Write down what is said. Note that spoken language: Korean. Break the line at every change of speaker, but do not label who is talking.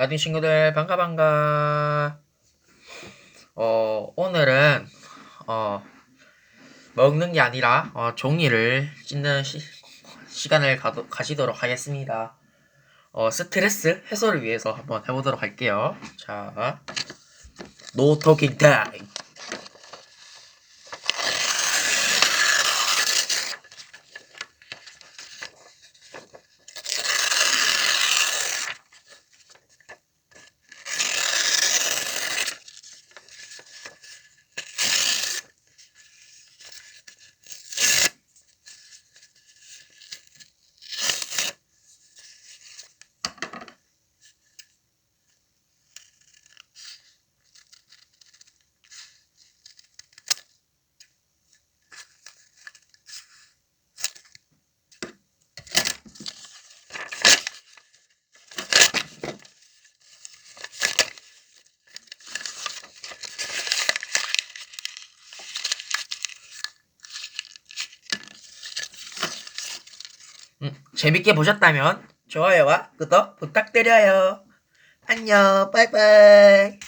라디오 친구들 반가 반가. 어 오늘은 어 먹는 게 아니라 어, 종이를 찢는 시, 시간을 가도, 가시도록 하겠습니다. 어 스트레스 해소를 위해서 한번 해보도록 할게요. 자, 노 토킹 타임. 음, 재밌게 보셨다면 좋아요와 구독 부탁드려요. 안녕, 빠이빠이.